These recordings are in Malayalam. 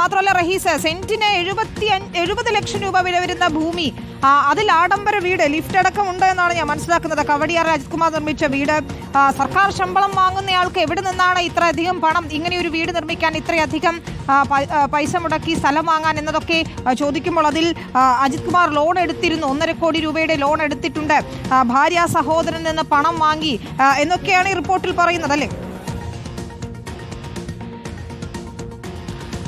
മാത്രമല്ല റഹീസ് സെന്റിന് എഴുപത്തി എഴുപത് ലക്ഷം രൂപ വില വരുന്ന ഭൂമി. അതിൽ ആഡംബര വീട് ലിഫ്റ്റ് അടക്കം ഉണ്ട് എന്നാണ് ഞാൻ മനസ്സിലാക്കുന്നത്. കവടിയാർ രാജ്കുമാർ നിർമ്മിച്ച വീട് സർക്കാർ ശമ്പളം വാങ്ങുന്നയാൾക്ക് എവിടെ നിന്നാണ് ഇത്രയധികം പണം ഇങ്ങനെ ഒരു വീട് നിർമ്മിക്കാൻ ഇത്രയധികം പൈസ മുടക്കി സ്ഥലം വാങ്ങാൻ എന്നതൊക്കെ ചോദിക്കുമ്പോൾ അതിൽ അജിത് കുമാർ ലോൺ എടുത്തിരുന്നു. ഒന്നര കോടി രൂപയുടെ ലോൺ എടുത്തിട്ടുണ്ട്. ഭാര്യ സഹോദരൻ നിന്ന് പണം വാങ്ങി എന്നൊക്കെയാണ് ഈ റിപ്പോർട്ടിൽ പറയുന്നത് അല്ലേ?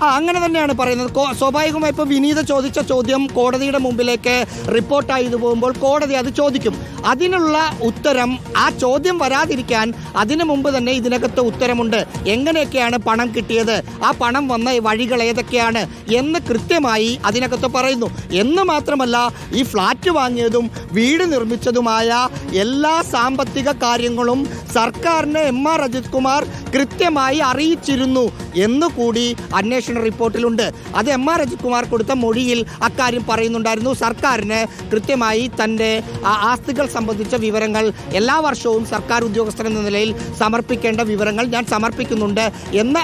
ആ അങ്ങനെ തന്നെയാണ് പറയുന്നത്. സ്വാഭാവികമായി ഇപ്പോൾ വിനീത ചോദിച്ച ചോദ്യം കോടതിയുടെ മുമ്പിലേക്ക് റിപ്പോർട്ടായി പോകുമ്പോൾ കോടതി അത് ചോദിക്കും. അതിനുള്ള ഉത്തരം ആ ചോദ്യം വരാതിരിക്കാൻ അതിനു മുമ്പ് തന്നെ ഇതിനകത്ത് ഉത്തരമുണ്ട്. എങ്ങനെയൊക്കെയാണ് പണം കിട്ടിയത്? ആ പണം വന്ന വഴികൾ ഏതൊക്കെയാണ്? എന്ന് കൃത്യമായി അതിനകത്ത് പറയുന്നു. എന്ന് മാത്രമല്ല ഈ ഫ്ലാറ്റ് വാങ്ങിയതും വീട് നിർമ്മിച്ചതുമായ എല്ലാ സാമ്പത്തിക കാര്യങ്ങളും സർക്കാരിന് എം ആർ അജിത് കുമാർ കൃത്യമായി അറിയിച്ചിരുന്നു എന്നുകൂടി അന്വേഷണ റിപ്പോർട്ടിലുണ്ട്. അത് എം ആർ അജിത് കുമാർ കൊടുത്ത മൊഴിയിൽ അക്കാര്യം പറയുന്നുണ്ടായിരുന്നു. സർക്കാരിന് കൃത്യമായി തന്റെ ആസ്തികൾ സംബന്ധിച്ച വിവരങ്ങൾ എല്ലാ വർഷവും സർക്കാർ ഉദ്യോഗസ്ഥൻ എന്ന നിലയിൽ സമർപ്പിക്കേണ്ട വിവരങ്ങൾ ഞാൻ സമർപ്പിക്കുന്നുണ്ട് എന്ന്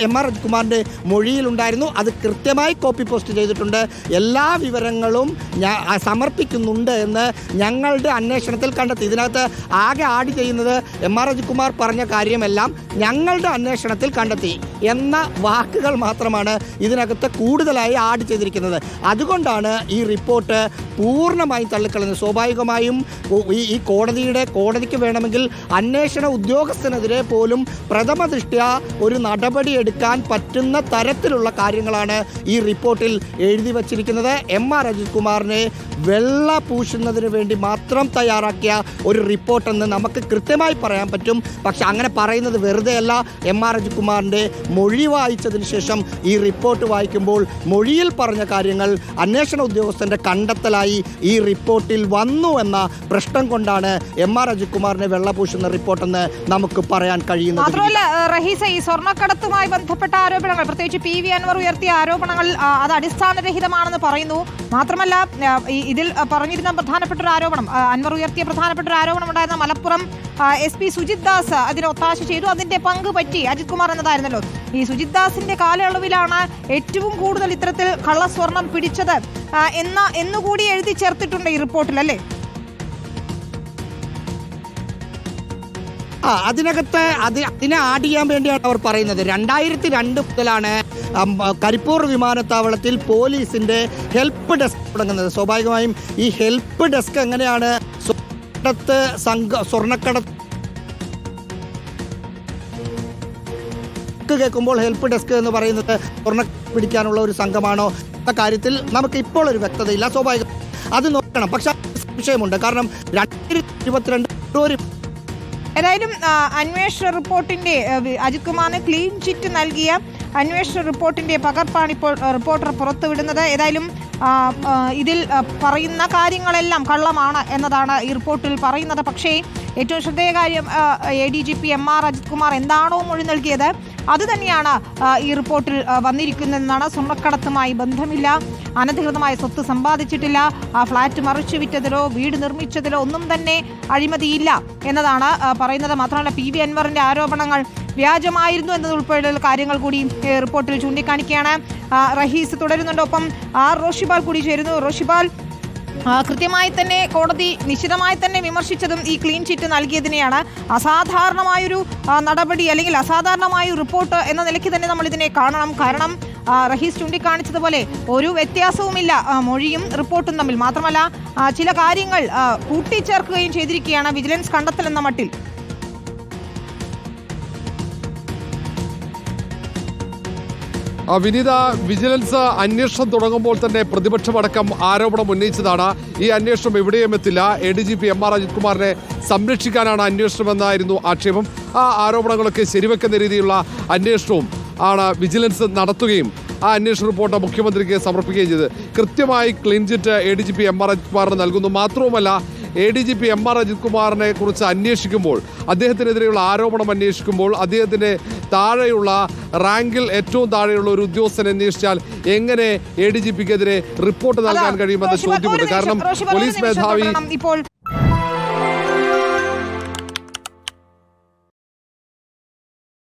എം ആർ അജിത് മൊഴിയിലുണ്ടായിരുന്നു. അത് കൃത്യമായി കോപ്പി പോസ്റ്റ് ചെയ്തിട്ടുണ്ട്. എല്ലാ വിവരങ്ങളും ഞാൻ സമർപ്പിക്കുന്നുണ്ട് എന്ന് ഞങ്ങളുടെ അന്വേഷണത്തിൽ കണ്ടെത്തി. ഇതിനകത്ത് ആകെ ആഡ് ചെയ്യുന്നത് എം ആർ അജിത് കുമാർ പറഞ്ഞ കാര്യമെല്ലാം ഞങ്ങളുടെ അന്വേഷണത്തിൽ കണ്ടെത്തി എന്ന വാക്കുകൾ മാത്രമാണ് ഇതിനകത്ത് കൂടുതലായി ആഡ് ചെയ്തിരിക്കുന്നത്. അതുകൊണ്ടാണ് ഈ റിപ്പോർട്ട് പൂർണമായും തള്ളിക്കളഞ്ഞത്. സ്വാഭാവികമായും ഈ കോടതിയുടെ കോടതിക്ക് വേണമെങ്കിൽ അന്വേഷണ ഉദ്യോഗസ്ഥനെതിരെ പോലും പ്രഥമ ദൃഷ്ട്യാ ഒരു നടപടി എടുക്കാൻ പറ്റുന്ന തരത്തിലുള്ള കാര്യങ്ങളാണ് ഈ റിപ്പോർട്ടിൽ എഴുതി വച്ചിരിക്കുന്നത്. എം ആർ അജിത് കുമാറിനെ വെള്ള പൂശുന്നതിന് വേണ്ടി മാത്രം തയ്യാറാക്കിയ ഒരു റിപ്പോർട്ടെന്ന് നമുക്ക് കൃത്യമായി പറയാൻ പറ്റും. പക്ഷെ അങ്ങനെ പറയുന്നത് വെറുതെയല്ല. എം ആർ അജിത് കുമാറിന്റെ മൊഴി വായിച്ചതിന് ശേഷം ഈ റിപ്പോർട്ട് വായിക്കുമ്പോൾ മൊഴിയിൽ പറഞ്ഞ കാര്യങ്ങൾ അന്വേഷണ ഉദ്യോഗസ്ഥന്റെ കണ്ടെത്തലായി ഈ റിപ്പോർട്ടിൽ വന്നു എന്ന പ്രശ്നം കൊണ്ടാണ് എം ആർ അജിത്കുമാറിനെ വെള്ളപൂശുന്ന റിപ്പോർട്ടെന്ന് നമുക്ക് പറയാൻ കഴിയുന്നത്. മാത്രമല്ല റഹീസ ഈ സ്വർണക്കടത്തുമായി ബന്ധപ്പെട്ട ആരോപണങ്ങൾ പ്രത്യേകിച്ച് പി വി അൻവർ ഉയർത്തിയ ആരോപണങ്ങൾ അത് അടിസ്ഥാനരഹിതമാണെന്ന് പറയുന്നു. മാത്രമല്ല ഇതിൽ പറഞ്ഞിരുന്ന പ്രധാനപ്പെട്ട ഒരു ആരോപണം അൻവർ ഉയർത്തിയ പ്രധാനപ്പെട്ട ഒരു ആരോപണം ഉണ്ടായിരുന്ന മലപ്പുറം എസ് പി സുജിത് ദാസ് അതിന് ഒത്താശ ചെയ്തു. അതിന്റെ പങ്ക് പറ്റി അജിത് കുമാർ എന്നതായിരുന്നല്ലോ. ഈ സുജിത് ദാസിന്റെ കാലയളവിലാണ് ഏറ്റവും കൂടുതൽ ഇത്തരത്തിൽ കള്ളസ്വർണം പിടിച്ചത്. എന്ന എന്നുകൂടി എഴുതി ചേർത്തിട്ടുണ്ട് ഈ റിപ്പോർട്ടിൽ അല്ലേ? ആ അതിനകത്ത് അത് അതിനെ ആഡ് ചെയ്യാൻ വേണ്ടിയാണ് അവർ പറയുന്നത്. രണ്ടായിരത്തി രണ്ട് മുതലാണ് കരിപ്പൂർ വിമാനത്താവളത്തിൽ പോലീസിന്റെ ഹെൽപ്പ് ഡെസ്ക് തുടങ്ങുന്നത്. സ്വാഭാവികമായും ഈ ഹെൽപ്പ് ഡെസ്ക് എങ്ങനെയാണ് സ്വർണക്കടത്ത് സംഘ സ്വർണക്കടത്ത് കേൾക്കുമ്പോൾ ഹെൽപ്പ് ഡെസ്ക് എന്ന് പറയുന്നത് സ്വർണ പിടിക്കാനുള്ള ഒരു സംഘമാണോ? എന്ന കാര്യത്തിൽ നമുക്ക് ഇപ്പോൾ ഒരു വ്യക്തതയില്ല. സ്വാഭാവികം അത് നോക്കണം. പക്ഷെ സംശയമുണ്ട്. കാരണം രണ്ടായിരത്തി ഇരുപത്തിരണ്ട് ഫെബ്രുവരി ഏതായാലും അന്വേഷണ റിപ്പോർട്ടിന്റെ അജിത് കുമാറിന് ക്ലീൻ ചിറ്റ് നൽകിയ അന്വേഷണ റിപ്പോർട്ടിന്റെ പകർപ്പാണ് ഇപ്പോൾ റിപ്പോർട്ടർ പുറത്തുവിടുന്നത്. ഏതായാലും ഇതിൽ പറയുന്ന കാര്യങ്ങളെല്ലാം കള്ളമാണ് എന്നതാണ് ഈ റിപ്പോർട്ടിൽ പറയുന്നത്. പക്ഷേ ഏറ്റവും ശ്രദ്ധേയ കാര്യം A D G P M R Ajith Kumar എന്താണോ മൊഴി നൽകിയത് അത് തന്നെയാണ് ഈ റിപ്പോർട്ടിൽ വന്നിരിക്കുന്നതെന്നാണ്. സ്വർണക്കടത്തുമായി ബന്ധമില്ല. അനധികൃതമായ സ്വത്ത് സമ്പാദിച്ചിട്ടില്ല. ആ ഫ്ളാറ്റ് മറിച്ചു വിറ്റതിലോ വീട് നിർമ്മിച്ചതിലോ ഒന്നും തന്നെ അഴിമതിയില്ല എന്നതാണ് പറയുന്നത്. മാത്രമല്ല പി വി അൻവറിന്റെ ആരോപണങ്ങൾ വ്യാജമായിരുന്നു എന്നതുൾപ്പെടെയുള്ള കാര്യങ്ങൾ കൂടി റിപ്പോർട്ടിൽ ചൂണ്ടിക്കാണിക്കുകയാണ്. റഹീസ് തുടരുന്നുണ്ട്. ഒപ്പം ആർ റോഷിബാൽ കൂടി ചേരുന്നു. റോഷിബാൽ കൃത്യമായി തന്നെ കോടതി നിശിതമായി തന്നെ വിമർശിച്ചതും ഈ ക്ലീൻ ചിറ്റ് നൽകിയതിനെയാണ് അസാധാരണമായൊരു നടപടി അല്ലെങ്കിൽ അസാധാരണമായ റിപ്പോർട്ട് എന്ന നിലയ്ക്ക് തന്നെ നമ്മൾ ഇതിനെ കാണണം. കാരണം റഹീസ് ചൂണ്ടിക്കാണിച്ചതുപോലെ ഒരു വ്യത്യാസവുമില്ല മൊഴിയും റിപ്പോർട്ടും തമ്മിൽ. മാത്രമല്ല ചില കാര്യങ്ങൾ കൂട്ടിച്ചേർക്കുകയും ചെയ്തിരിക്കുകയാണ് വിജിലൻസ് കണ്ടെത്തൽ എന്ന മട്ടിൽ. വിനീത വിജിലൻസ് അന്വേഷണം തുടങ്ങുമ്പോൾ തന്നെ പ്രതിപക്ഷമടക്കം ആരോപണം ഉന്നയിച്ചതാണ്. ഈ അന്വേഷണം എവിടെയും എത്തില്ല. A D G P M R Ajith കുമാറിനെ സംരക്ഷിക്കാനാണ് അന്വേഷണമെന്നായിരുന്നു ആക്ഷേപം. ആ ആരോപണങ്ങളൊക്കെ ശരിവെക്കുന്ന രീതിയിലുള്ള അന്വേഷണവും ആണ് വിജിലൻസ് നടത്തുകയും ആ അന്വേഷണ റിപ്പോർട്ട് മുഖ്യമന്ത്രിക്ക് സമർപ്പിക്കുകയും ചെയ്ത് കൃത്യമായി clean chit A D G P M R Ajith കുമാറിന് നൽകുന്നു. മാത്രവുമല്ല A D G P M R Ajith കുമാറിനെ കുറിച്ച് അന്വേഷിക്കുമ്പോൾ അദ്ദേഹത്തിനെതിരെയുള്ള ആരോപണം അന്വേഷിക്കുമ്പോൾ അദ്ദേഹത്തിന്റെ താഴെയുള്ള റാങ്കിൽ ഏറ്റവും താഴെയുള്ള ഒരു ഉദ്യോഗസ്ഥനെ അന്വേഷിച്ചാൽ എങ്ങനെ എ ഡി ജി പിക്കെതിരെ റിപ്പോർട്ട് നൽകാൻ കഴിയുമെന്ന ചോദ്യമുണ്ട്. കാരണം പോലീസ് മേധാവി ഇപ്പോൾ